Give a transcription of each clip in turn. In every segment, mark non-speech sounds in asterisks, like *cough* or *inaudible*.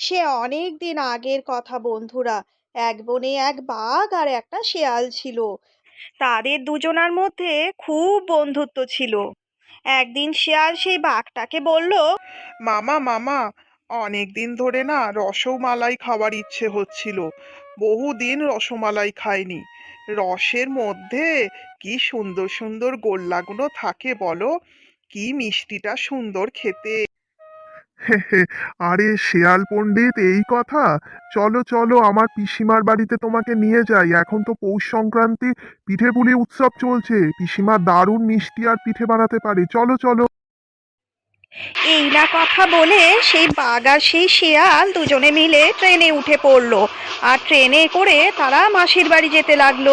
সে অনেক দিন আগের কথা, বন্ধুরা। এক বনে এক বাঘ আর একটা শেয়াল ছিল। তাদের দুজনার মধ্যে খুব বন্ধুত্ব ছিল। একদিন শেয়াল সেই বাঘটাকে বলল, মামা মামা অনেক দিন ধরে না রসমালাই খাওয়ার ইচ্ছে হচ্ছিল। বহুদিন রসমালাই খাইনি। রসের মধ্যে কি সুন্দর সুন্দর গোল্লাগুলো থাকে বলো? কি মিষ্টিটা সুন্দর খেতে? *laughs* আরে শেয়াল পণ্ডিত, এই কথা? চলো চলো, আমার পিসিমার বাড়িতে তোমাকে নিয়ে যাই। এখন তো পৌষ সংক্রান্তি, পিঠে পুলি উৎসব চলছে। পিসিমা দারুণ মিষ্টি আর পিঠে বানাতে পারে। চলো চলো। এই না কথা বলে সেই বাঘ আর সেই শেয়াল দুজনে মিলে ট্রেনে উঠে পড়ল। আর ট্রেনে করে তারা মাসির বাড়ি যেতে লাগল।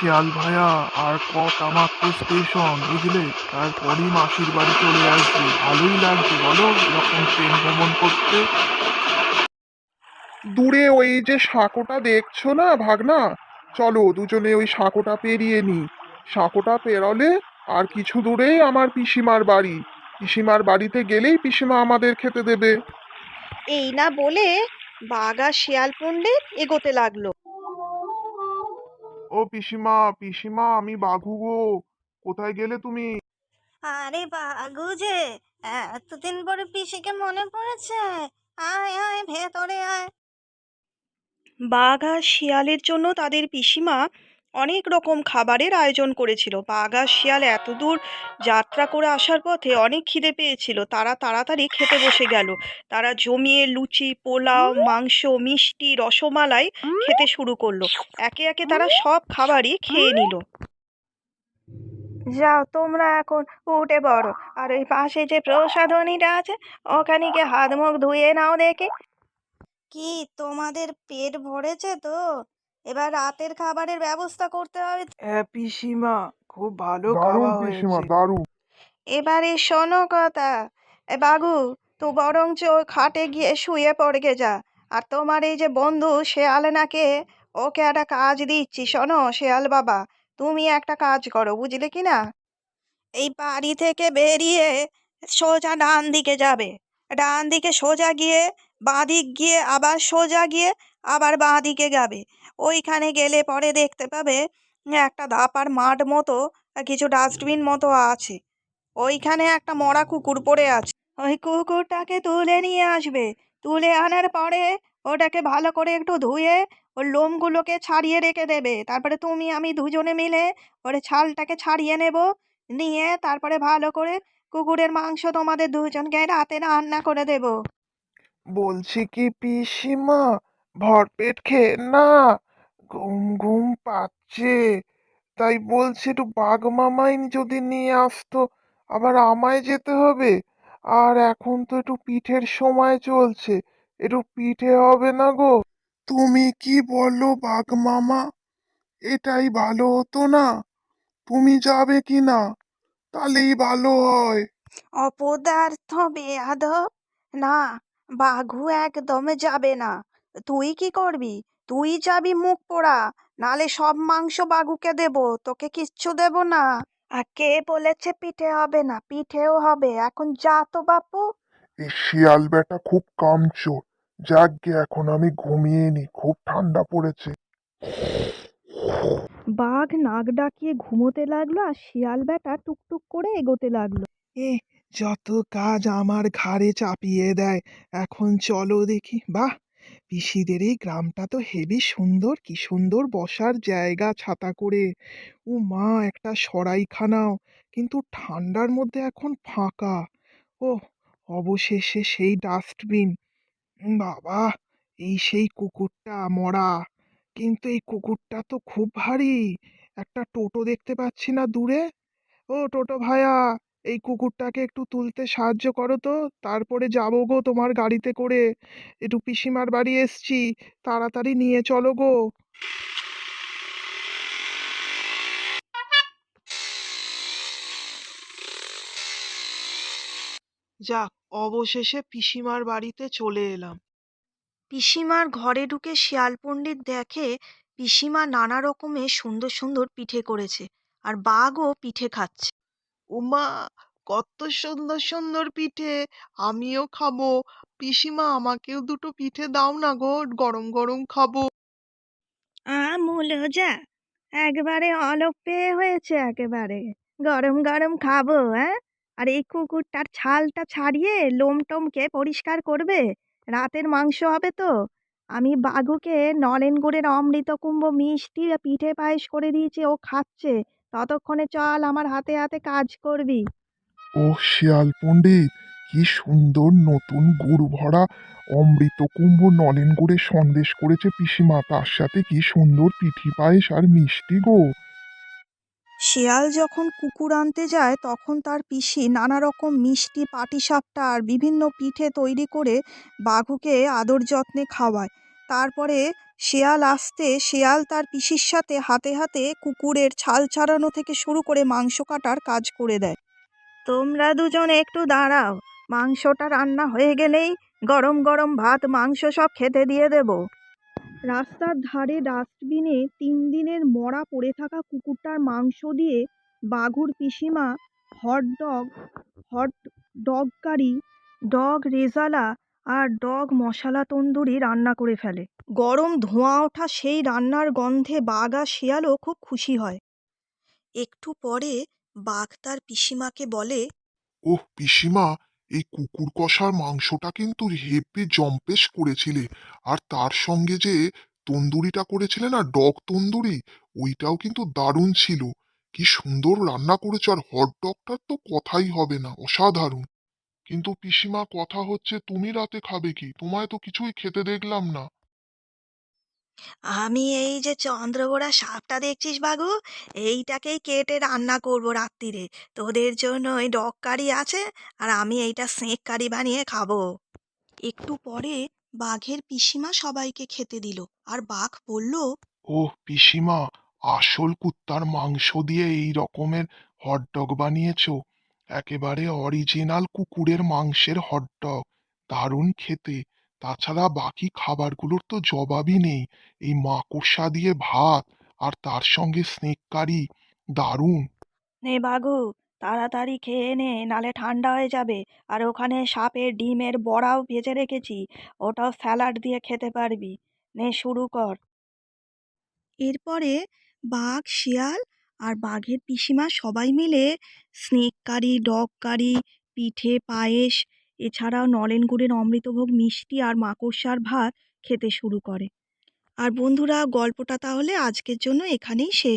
শিয়াল ভাইয়া আর কটা মাত্র স্টেশন বুঝলে? তারপরই মাসির বাড়ি চলে আসবে। ভালোই লাগছে বলো, এরকম ট্রেন ভ্রমণ করতে? দূরে ওই যে সাঁকোটা দেখছ না, ভাগনা? চলো, দুজনে ওই সাঁকোটা পেরিয়ে নি। সাঁকোটা পেরোলে আর কিছু দূরেই আমার পিসিমার বাড়ি। পিসিমার বাড়িতে গেলেই পিসিমা আমাদের খেতে দেবে। এই না বলে বাঘ শেয়াল পণ্ডিত এগোতে লাগল। ও পিসিমা পিসিমা আমি বাঘু গো। কোথায় গেলে তুমি? আরে বাঘু যে এতদিন পরে পিসিকে মনে পড়েছে। আয় আয় ভেতরে আয়। বাঘ আর শিয়ালের জন্য তাদের পিসিমা অনেক রকম খাবারের আয়োজন করেছিল। বাঘা শিয়াল এত দূর যাত্রা করে আসার পথে অনেক খিদে পেয়েছিল। তারা তাড়াতাড়ি খেতে বসে গেল। তারা জমিয়ে লুচি, পোলাও, মাংস, মিষ্টি, রসমালাই খেতে শুরু করল। একে একে তারা সব খাবারই খেয়ে নিল। যাও তোমরা এখন উঠে পড়ো। আর ওই পাশে যে প্রসাধনীটা আছে, ওখানে গিয়ে হাত মুখ ধুয়ে নাও দেখে। কি, তোমাদের পেট ভরেছে তো? এবার রাতের খাবারের ব্যবস্থা করতে হবে। হ্যাঁ পিসিমা খুব ভালো দারুণ পিসিমা দারুণ। এবারে শোনো কথা। এ বাবু তো বরঞ্চ খাটে গিয়ে শুয়ে পড়ে গে যা। আর তোমার এই যে বন্ধু শেয়ালনাকে ওকে একটা কাজ দিচ্ছি শোনো শেয়াল বাবা। তুমি একটা কাজ করো বুঝলে কি না? এই বাড়ি থেকে বেরিয়ে সোজা ডান দিকে যাবে। ডান দিকে সোজা গিয়ে বাঁ দিক গিয়ে আবার সোজা গিয়ে আবার বাঁ দিকে যাবে। ওইখানে গেলে পরে দেখতে পাবে একটা ধাপার মাঠ মতো, কিছু ডাস্টবিন মতো আছে। ওইখানে একটা মরা কুকুর পড়ে আছে। ওই কুকুরটাকে তুলে নিয়ে আসবে। তুলে আনার পরে ওটাকে ভালো করে একটু ধুয়ে ওর লোমগুলোকে ছাড়িয়ে রেখে দেবে। তারপরে তুমি, আমি দুজনে মিলে ওর ছালটাকে ছাড়িয়ে নেব। নিয়ে তারপরে ভালো করে কুকুরের মাংস তোমাদের দুজনকে রাতে রান্না করে দেব। বলছি কি পিসিমা? ভরপেট খেয়ে, না, ঘুম ঘুম পাচ্ছে। তাই বলছি, একটু বাঘ মামাই যদি নিয়ে আসতো, আবার আমায় যেতে হবে? আর এখন তো একটু পিঠের সময় চলছে, একটু পিঠে হবে না গো। তুমি কি বলো বাঘ মামা? এটাই ভালো হতো না। তুমি যাবে কি না? তাহলেই ভালো হয়। অপদার্থ বেয়াদব! না, বাঘু একদম যাবে না। তুই কি করবি? তুই যাবি মুখ পোড়া নালে সব মাংস বাগুকে দেব তোকে কিচ্ছু দেব না। আর কে বলেছে পিঠে হবে না পিঠেও হবে এখন যা তো বাপু। এই শিয়াল বেটা খুব কামচোর যাক গে এখন আমি ঘুমিয়ে নি খুব ঠান্ডা পড়েছে। বাঘ নাক ডাকিয়ে ঘুমোতে লাগল আর শিয়াল বেটা টুকটুক করে এগোতে লাগল। এ যত কাজ আমার ঘাড়ে চাপিয়ে দেয় এখন চলো দেখি বাহ! পিসিদের এই গ্রামটা তো হেবি সুন্দর, কি সুন্দর বসার জায়গা ছাতা করে। ও মা, একটা সরাইখানাও, কিন্তু ঠান্ডার মধ্যে এখন ফাঁকা। ও অবশেষে সেই ডাস্টবিন। বাবা, এই সেই কুকুরটা মরা। কিন্তু এই কুকুরটা তো খুব ভারী। একটা টোটো দেখতে পাচ্ছি না দূরে। ও টোটো ভায়া এই কুকুরটাকে একটু তুলতে সাহায্য করো তো। তারপরে যাব গো তোমার গাড়িতে করে। একটু পিসিমার বাড়ি এসছি। তাড়াতাড়ি নিয়ে চলো গো। যাক, অবশেষে পিসিমার বাড়িতে চলে এলাম। পিসিমার ঘরে ঢুকে শিয়াল পণ্ডিত দেখে পিসিমা নানা রকমের সুন্দর সুন্দর পিঠে করেছে। আর বাঘও পিঠে খাচ্ছে। উমা, কত সুন্দর সুন্দর পিঠে। আমিও খাব। পিসিমা, আমাকেও দুটো পিঠে দাও না গো, গরম গরম খাব। আমূল যা, একবারে অলপ পেয়ে হয়েছে একেবারে। গরম গরম খাব হ্যাঁ আর এই কুকুরটার ছালটা ছাড়িয়ে লোম টোমকে পরিষ্কার করবে? রাতের মাংস হবে তো। আমি বাঘুকে নলেন গুড়ের অমৃত কুম্ভ মিষ্টি পিঠে পায়েস করে দিয়েছি, ও খাচ্ছে। ততক্ষণে চল আমার হাতে হাতে কাজ করবি। ও শিয়াল পণ্ডিত কি সুন্দর নতুন গুড় ভরা অমৃত কুম্ভ নলেন গুড়ে সন্দেশ করেছে পিসিমা তার সাথে কি সুন্দর পিঠি পায়েস আর মিষ্টি গো। শিয়াল যখন কুকুর আনতে যায় তখন তার পিসি নানা রকম মিষ্টি পাটিসাপটা আর বিভিন্ন পিঠে তৈরি করে বাঘুকে আদর যত্নে খাওয়ায়। তারপরে শেয়াল আসতে, শেয়াল তার পিসির সাথে হাতে হাতে কুকুরের ছাল ছাড়ানো থেকে শুরু করে মাংস কাটার কাজ করে দেয়। তোমরা দুজন একটু দাঁড়াও, মাংসটা রান্না হয়ে গেলেই গরম গরম ভাত, মাংস সব খেতে দিয়ে দেব। রাস্তার ধারে ডাস্টবিনে তিন দিনের মরা পড়ে থাকা কুকুরটার মাংস দিয়ে বাঘুর পিসিমা, hot dog hot dog curry dog rezala আর ডগ মশলা তন্দুরি রান্না করে ফেলে। গরম ধোঁয়া ওঠা সেই রান্নার গন্ধে বাঘ আর শিয়ালও খুব খুশি হয়। একটু পরে বাঘ তার পিসিমাকে বলে, ওহ, পিসিমা, এই কুকুর কষার মাংসটা কিন্তু হেব্বি জম্পেশ করেছিলে। আর তার সঙ্গে যে তন্দুরিটা করেছিলে না ডগ তন্দুরি, ওইটাও কিন্তু দারুণ ছিল। কি সুন্দর রান্না করেছ আর হট ডগটার তো কথাই হবে না, অসাধারণ। কিন্তু পিসিমা কথা হচ্ছে তুমি রাতে খাবে কি? তোমায় তো কিছুই খেতে দেখলাম না। আমি এই যে চন্দ্রবোড়া সাপটা দেখছিস বাঘু এইটাকেই কেটে রান্না করব রাত্রিরে। তোদের জন্য ওই ডগ কারি আছে আর আমি এইটা স্নেক কারি বানিয়ে খাব। একটু পরে বাঘের পিসিমা সবাইকে খেতে দিল আর বাঘ বলল ওহ পিসিমা আসল কুত্তার মাংস দিয়ে এই রকমের হটডগ বানিয়েছো। একেবারে অরিজিনাল কুকুরের মাংসের হটডগ দারুণ খেতে। তাছাড়া বাকি খাবারগুলোর তো জবাবই নেই। এই মাকড়সা দিয়ে ভাত আর তার সঙ্গে স্নেক কারি দারুণ। নে বাঘু তাড়াতাড়ি খেয়ে নে নালে ঠান্ডা হয়ে যাবে। আর ওখানে সাপের ডিমের বড়াও ভেজে রেখেছি ওটাও স্যালাড দিয়ে খেতে পারবি। নে শুরু কর। এরপরে বাঘ শিয়াল আর বাঘের পিসিমা সবাই মিলে স্নেক কারি ডগ কারি পিঠে পায়েস, এছাড়াও নলেন গুড়ের অমৃতভোগ, মিষ্টি আর মাকড়সার ভাত খেতে শুরু করে। আর বন্ধুরা, গল্পটা তাহলে আজকের জন্য এখানেই শেষ।